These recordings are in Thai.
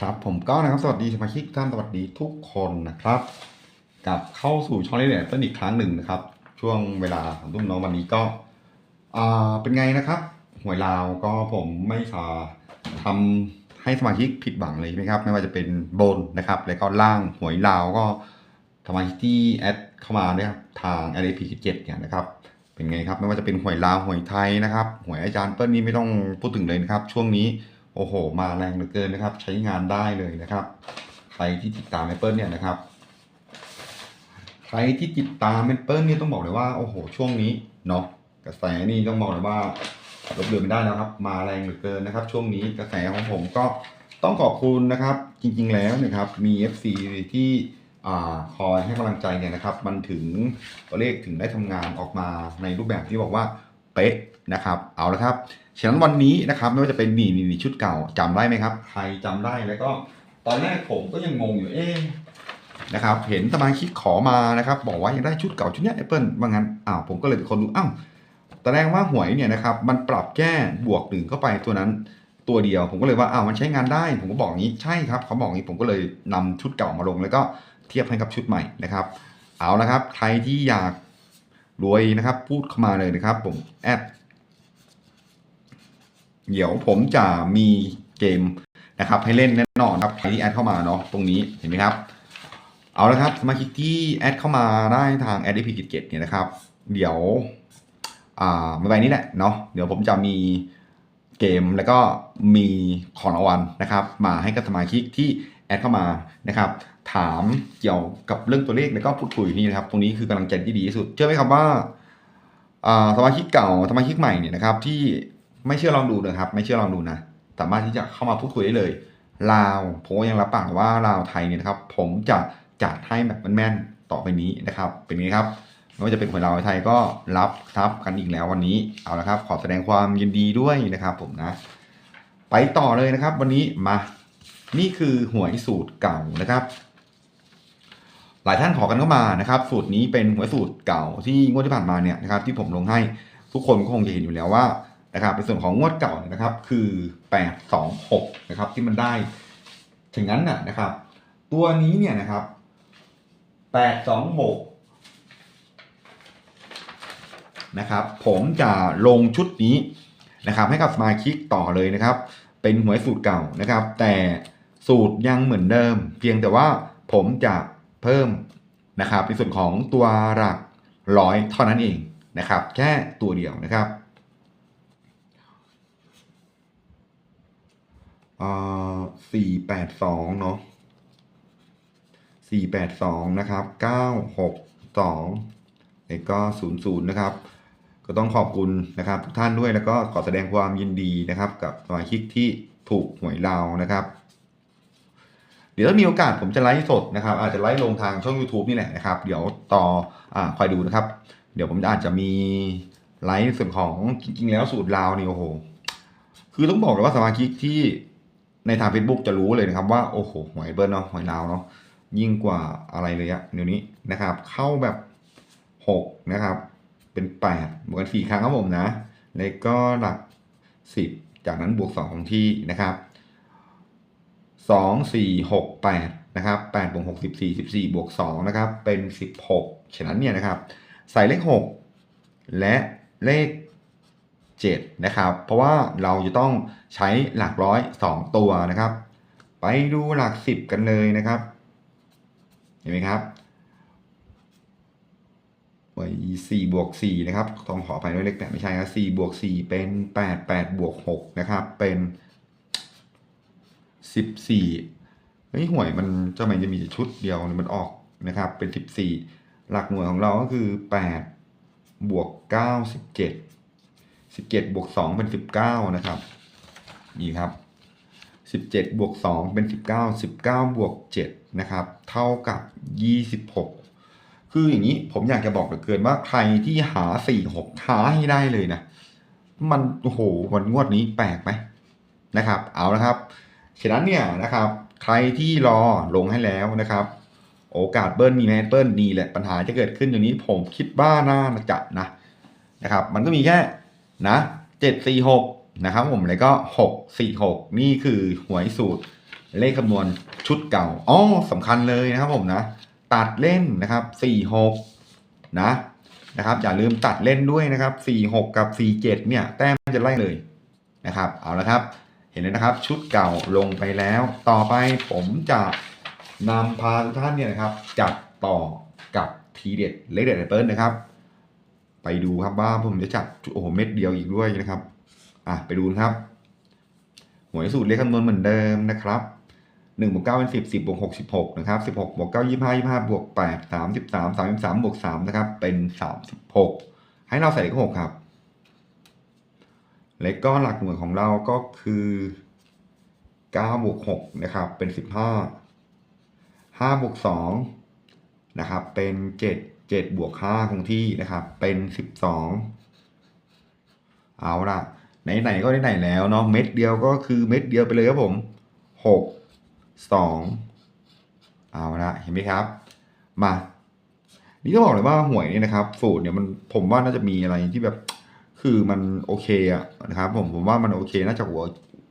ครับผมก็นะครับสวัสดีสมาชิกท่านสวัสดีทุกคนนะครับกลับเข้าสู่ช่องนี้เนี่ยต้นอีกครั้งหนึ่งนะครับ ช่วงเวลาของตุ้มน้องวันนี้ก็อ่าเป็นไงนะครับหวยลาวก็ผมไม่สาทำให้สมาชิกผิดหวังเลยใช่ไหมครับ ไม่ว่าจะเป็นบนนะครับ แล้วก็ล่างหวยลาวก็สมาชิกที่แอดเข้ามาเนี่ยครับทาง l p 7เนี่ยนะครับเป็นไงครับไม่ว่าจะเป็นหวยลาวหวยไทยนะครับหวยอาจารย์เปิ้ลนี่ไม่ต้องพูดถึงเลยนะครับ ช่วงนี้ โอ้โห มาแรงเหลือเกินนะครับ ใช้งานได้เลยนะครับใครที่ติดตามแอปเปิลเนี่ยนะครับใครที่ติดตามแอปเปิลเนี่ยต้องบอกเลยว่าโอ้โห ช่วงนี้เนาะกระแสนี่ต้องบอกเลยว่าลบเลือนไม่ได้แล้วครับ มาแรงเหลือเกินนะครับ ช่วงนี้กระแสของผมก็ต้องขอบคุณนะครับ จริง ๆ แล้วนะครับมี FC ที่อ่คอยให้กำลังใจเนี่ยนะครับ มันถึงตัวเลขถึงได้ทำงานออกมาในรูปแบบที่บอกว่าเป๊ะนะครับ เอาละครับ ฉะนั้นวันนี้นะครับไม่ว่าจะเป็นนี่นี่นี่ชุดเก่าจำได้ไหมครับ ใครจำได้แล้วก็ตอนแรกผมก็ยังงงอยู่เอ๊นะครับเห็นสมาชิกขอมานะครับ บอกว่ายังได้ชุดเก่าชุดนี้แอปเปิลว่างั้นอ้าวผมก็เลยเป็นคนดูอ้าวแสดงว่าหวยเนี่ยนะครับมันปรับแก้บวกหนึ่งเข้าไปตัวนั้นตัวเดียว ผมก็เลยว่าอ้าวมันใช้งานได้ ผมก็บอกงี้ใช่ครับเขาบอกงี้ผมก็เลยนำชุดเก่ามาลง แล้วก็เทียบให้กับชุดใหม่นะครับ เอาละครับ ใครที่อยากรวยนะครับ พูดเข้ามาเลยนะครับ ผมแอด เดี๋ยวผมจะมีเกมนะครับ ให้เล่นแน่นอนครับใครที่แอดเข้ามาเนาะตรงนี้เห็นไหมครับ เอาละครับสมาชิกที่แอดเข้ามาได้ทางแอดดิพิกิเกตเนี่ยนะครับ เดี๋ยวอ่าไม่ไปนี้แหละเนาะเดี๋ยวผมจะมีเกมแล้วก็มีของรางวัลนะครับ มาให้กับสมาชิกที่แอดเข้ามานะครับ ถามเกี่ยวกับเรื่องตัวเลขแล้วก็พูดคุยนี่นะครับ ตรงนี้คือกำลังใจที่ดีที่สุดเชื่อไหมครับว่าอ่าสมาชิกเก่าสมาชิกใหม่เนี่ยนะครับที่ ไม่เชื่อลองดูนะครับ ไม่เชื่อลองดูนะสามารถที่จะเข้ามาพูดคุยได้เลย ลาวผมก็ยังรับปากว่าลาวไทยเนี่ยนะครับ ผมจะจัดให้แบบแม่นๆต่อไปนี้นะครับ เป็นไงครับไม่ว่าจะเป็นคนลาวไทยก็รับทับกันอีกแล้ววันนี้เอาละครับ ขอแสดงความยินดีด้วยนะครับผมนะ ไปต่อเลยนะครับ วันนี้มา นี่คือหวยสูตรเก่านะครับ หลายท่านขอกันเข้ามานะครับ สูตรนี้เป็นหวยสูตรเก่าที่งวดที่ผ่านมาเนี่ยนะครับ ที่ผมลงให้ทุกคนก็คงจะเห็นอยู่แล้วว่า นะครับในส่วนของงวดเก่าเนี่ยนะครับ คือแปดสองหกนะครับ ที่มันได้ถึงนั้นน่ะนะครับ ตัวนี้เนี่ยนะครับแปดสองหกนะครับผมจะลงชุดนี้นะครับให้กับสมาชิกต่อเลยนะครับ เป็นหวยสูตรเก่านะครับ แต่สูตรยังเหมือนเดิม เพียงแต่ว่าผมจะเพิ่มนะครับในส่วนของตัวหลักร้อยเท่านั้นเองนะครับ แค่ตัวเดียวนะครับ สี่แปดสองเนาะสี่แปดสองนะครับเก้าหกสองแล้วก็ศูนย์ศูนย์นะครับ ก็ต้องขอบคุณนะครับทุกท่านด้วยแล้วก็ขอแสดงความยินดีนะครับ กับสมาชิกที่ถูกหวยลาวนะครับ เดี๋ยวถ้ามีโอกาสผมจะไลฟ์สดนะครับ อาจจะไลฟ์ลงทางช่อง YouTube นี่แหละนะครับ เดี๋ยวต่ออ่าคอยดูนะครับ เดี๋ยวผมอาจจะมีไลฟ์ส่วนของจริงๆแล้วสูตรลาวนี่โอ้โหคือต้องบอกเลยว่าสมาชิกที่ ในทาง Facebook จะรู้เลยนะครับว่าโอ้โหหวยเบิร์นเนาะหวยลาวเนาะยิ่งกว่าอะไรเลยอะเดี๋ยวนี้นะครับ เข้าแบบหกนะครับ เป็นแปดบวกกันสี่ครั้งครับผมนะ แล้วก็หลักสิบจากนั้นบวกสองของที่นะครับสองสี่หกแปดนะครับแปดบวกหกสิบสี่สิบสี่บวกสองนะครับเป็นสิบหกฉะนั้นเนี่ยนะครับ ใส่เลขหกและเลข เจ็ดนะครับ เพราะว่าเราจะต้องใช้หลักร้อยสองตัวนะครับ ไปดูหลักสิบกันเลยนะครับ เห็นไหมครับไว้สี่บวกสี่นะครับ ต้องขอไปด้วยเลขแปดไม่ใช่ครับสี่บวกสี่เป็นแปดแปดบวกหกนะครับ เป็นสิบสี่เฮ้ยหวยมันเจะไม่จะมีชุดเดียวมันออกนะครับ เป็นสิบสี่หลักหน่วยของเราก็คือแปดบวกเก้า สิบเจ็ดบวกสองเป็นสิบเก้านะครับ นี่ครับสิบเจ็ดบวกสองเป็นสิบเก้าสิบเก้าบวกเจ็ดนะครับ เท่ากับยี่สิบหกคืออย่างนี้ผมอยากจะบอกเหลือเกินว่าใครที่หาสี่หกหาให้ได้เลยนะ มันโอ้โหวันงวดนี้แปลกไหมนะครับ เอาละครับฉะนั้นเนี่ยนะครับ ใครที่รอลงให้แล้วนะครับ โอกาสเบิ้ลมีไหมเบิ้ลนี่แหละปัญหาจะเกิดขึ้นอย่างนี้ผมคิดว่าน่าจะนะนะครับ มันก็มีแค่ นะเจ็ดสี่หกนะครับผมแล้วก็หกสี่หกนี่คือหวยสูตรเลขคำนวณชุดเก่าอ๋อสำคัญเลยนะครับผมนะ ตัดเล่นนะครับสี่หกนะนะครับ อย่าลืมตัดเล่นด้วยนะครับสี่หกกับสี่เจ็ดเนี่ย แต้มจะไล่เลยนะครับ เอาละครับเห็นเลยนะครับชุดเก่าลงไปแล้ว ต่อไปผมจะนำพาทุกท่านเนี่ยนะครับ จัดต่อกับทีเด็ดเลขเด็ดเปิลนะครับ ไปดูครับว่าผมจะจัดโอ้โหเม็ดเดียวอีกด้วยนะครับ อะไปดูนะครับ หวยสูตรเลขคำนวณเหมือนเดิมนะครับหนึ่งบวกเก้าเป็นสิบสิบบวกหกสิบหกนะครับสิบหกบวกเก้ายี่ห้ายี่ห้าบวกแปดสามสิบสามสามสิบสามบวกสามนะครับ เป็นสามสิบหกให้เราใส่เลขหกครับเลขก้อนหลักหน่วยของเราก็คือเก้าบวกหกนะครับ เป็นสิบห้าห้าบวกสองนะครับ เป็นเจ็ดเจ็ดบวกห้าคงที่นะครับ เป็นสิบสองเอาละไหนๆก็ไหนๆแล้วเนาะเม็ดเดียวก็คือเม็ดเดียวไปเลยครับผมหกสองเอาละเห็นไหมครับ มานี่ต้องบอกเลยว่าหวยนี่นะครับ สูตรเนี่ยมันผมว่าน่าจะมีอะไรที่แบบคือมันโอเคอะนะครับ ผมผมว่ามันโอเคน่าจะหัว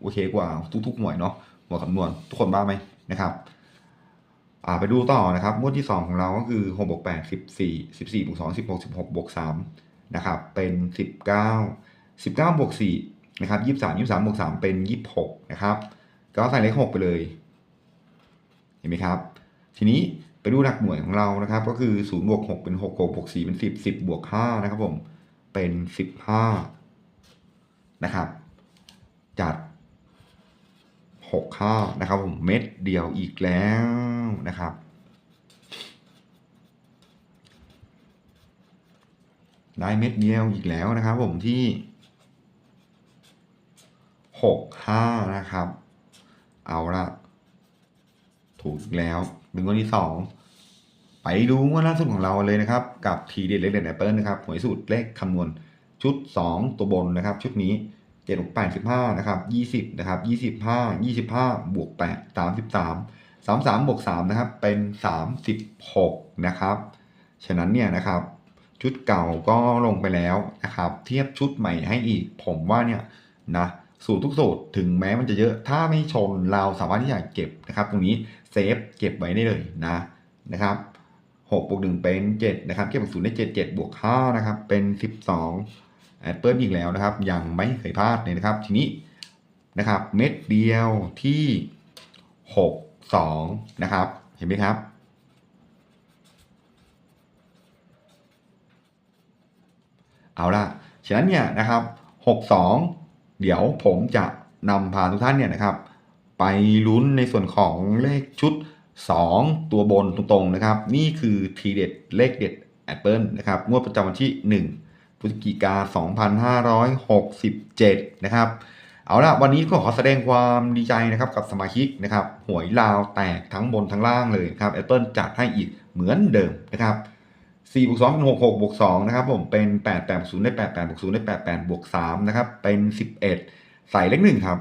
โอเคกว่าทุกๆหวยเนาะหัวคำนวณทุกคนบ้าไหมนะครับ อ่าไปดูต่อนะครับงวดที่ 2 ของเราก็คือ6บวก8 14 14บวก2 16 16บวก3นะครับเป็น 19 19บวก4นะครับ23 23บวก3เป็น 26นะครับก็ใส่เลข6ไปเลยเห็นไหมครับ ทีนี้ไปดูหลักหน่วยของเรานะครับ ก็คือ0บวก6เป็น6 6บวก4เป็น 10 10บวก5นะครับผมเป็นสิบห้านะครับ จัดหกข้านะครับผมเม็ดเดียวอีกแล้วนะครับ ได้เม็ดเดียวอีกแล้วนะครับ ผมที่หกห้านะครับ เอาละถูกอีกแล้วเป็นวันที่สองไปดูงวดล่าสุดของเราเลยนะครับ กับทีเด็ดเลขเด็ดแอปเปิลนะครับหวยสูตรเลขคำนวณชุด 2 ตัวบนนะครับ ชุดนี้7จ็ดแปดสิบห้านะครับยี่สิบนะครับยี่สิบห้ายี่สิบห้าบวกแปด สามสิบสามสามสามบวกสามนะครับเป็นสามสิบหกนะครับ ฉะนั้นเนี่ยนะครับชุดเก่าก็ลงไปแล้วนะครับ เทียบชุดใหม่ให้อีก ผมว่าเนี่ยนะสูตรทุกสูตรถึงแม้มันจะเยอะถ้าไม่ชนเราสามารถที่จะเก็บนะครับ ตรงนี้เซฟเก็บไว้ได้เลยนะนะครับหกบวกหนึ่งเป็นเจ็ดนะครับเก็บศูนย์ได้เจ็ดเจ็ดบวกห้านะครับเป็นสิบสองแอดเปิลอีกแล้วนะครับ ยังไม่เคยพลาดเลยนะครับ ทีนี้นะครับ เม็ดเดียวที่หก สองนะครับ เห็นไหมครับ เอาล่ะ ฉะนั้นเนี่ยนะครับหกสองเดี๋ยวผมจะนำพาทุกท่านเนี่ยนะครับ ไปลุ้นในส่วนของเลขชุด 2 ตัวบนตรงๆนะครับ นี่คือทีเด็ดเลขเด็ดแอปเปิลนะครับ งวดประจำวันที่ 1พฤศจิกา2567 นะครับ เอาละวันนี้ก็ขอแสดงความดีใจนะครับกับสมาชิกนะครับหวยลาวแตกทั้งบนทั้งล่างเลยครับแอปเปิลจัดให้อีกเหมือนเดิมนะครับ4บวก2เป็น6 6บวก2นะครับผมเป็น 8 8บวก0ได้8 8บวก0ได้8 8บวก3นะครับเป็น 11 ใส่เลขหนึ่งครับ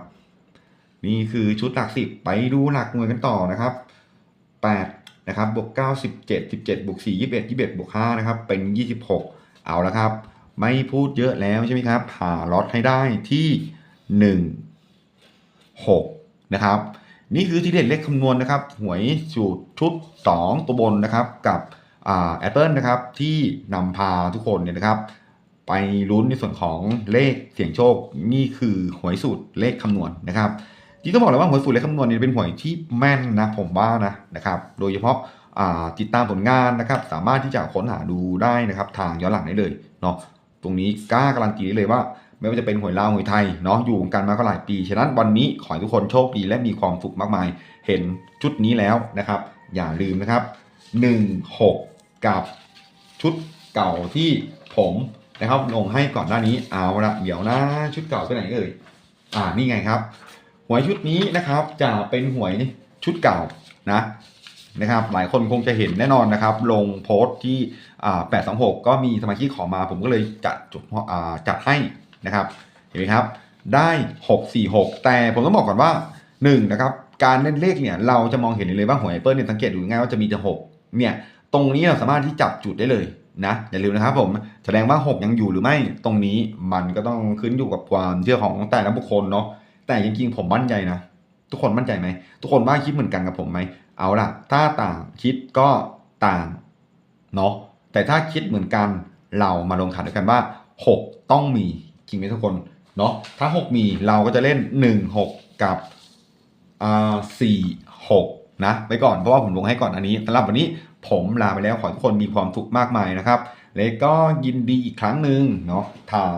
นี่คือชุดหลักสิบไปดูหลักหน่วยกันต่อนะครับแปดนะครับบวกเก้าสิบเจ็ดสิบเจ็ดบวกสี่ยี่สิบเอ็ดยี่สิบเอ็ดบวกห้านะครับเป็นยี่สิบหกเอาละครับ ไม่พูดเยอะแล้วใช่ไหมครับหาล็อตให้ได้ที่ หนึ่งหกนะครับ นี่คือที่เด็ดเลขคำนวณนะครับ หวยสูตรชุดสองตัวบนนะครับ กับแอปเปิลนะครับ ที่นำพาทุกคนเนี่ยนะครับ ไปลุ้นในส่วนของเลขเสี่ยงโชค นี่คือหวยสูตรเลขคำนวณนะครับจริงต้องบอกเลยว่าหวยสูตรเลขคำนวณเนี่ยเป็นหวยที่แม่นนะผมว่านะนะครับ โดยเฉพาะติดตามผลงานนะครับ สามารถที่จะค้นหาดูได้นะครับ ทางย้อนหลังได้เลยเนาะตรงนี้กล้าการันตีได้เลยว่า ไม่ว่าจะเป็นหวยลาวหวยไทยเนาะอยู่วงการมาก็หลายปี ฉะนั้นวันนี้ขอให้ทุกคนโชคดีและมีความสุขมากมาย เห็นชุดนี้แล้วนะครับ อย่าลืมนะครับ 1 6 กับชุดเก่าที่ผมนะครับลงให้ก่อนหน้านี้เอาละเดี๋ยวนะชุดเก่าไปไหนเอ่ยอ่านี่ไงครับ หวยชุดนี้นะครับจะเป็นหวยชุดเก่านะนะครับหลายคนคงจะเห็นแน่นอนนะครับ ลงโพสต์ที่ 826 ก็มีสมาชิกขอมาผมก็เลยจัดจุดจัดให้ นะครับเห็นไหมครับได้ 646 แต่ผมต้องบอกก่อนว่า1นะครับการเล่นเลขเนี่ยเราจะมองเห็นเลยว่าหัวยแอเปิลเนี่ยสังเกตดูง่ายว่าจะมีแต่6เนี่ยตรงนี้เราสามารถที่จับจุดได้เลยนะอย่าลืมนะครับผมแสดงว่า 6 ยังอยู่หรือไม่ตรงนี้มันก็ต้องขึ้นอยู่กับความเชื่อของแต่ละบุคคลเนาะแต่จริงๆผมมั่นใจนะ ทุกคนมั่นใจไหม ทุกคนว่าคิดเหมือนกันกับผมไหมเอาล่ะ ถ้าต่างคิดก็ต่างเนาะแต่ถ้าคิดเหมือนกันเรามาลงขันด้วยกันว่า 6 ต้องมี จริงไหมทุกคนเนาะถ้า 6 มีเราก็จะเล่น 1 6 กับอ่าสี่หกนะไปก่อนเพราะว่าผมลงให้ก่อนอันนี้สำหรับวันนี้ผมลาไปแล้วขอทุกคนมีความสุขมากมายนะครับ และก็ยินดีอีกครั้งหนึ่งเนาะทาง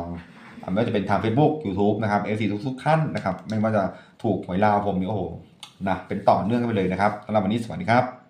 ไม่ว่าจะเป็นทาง Facebook YouTube นะครับ FC ทุกทุกๆท่านนะครับ ไม่ว่าจะถูกหวยลาวผมนี่โอ้โหนะเป็นต่อเนื่องกันไปเลยนะครับสำหรับวันนี้สวัสดีครับ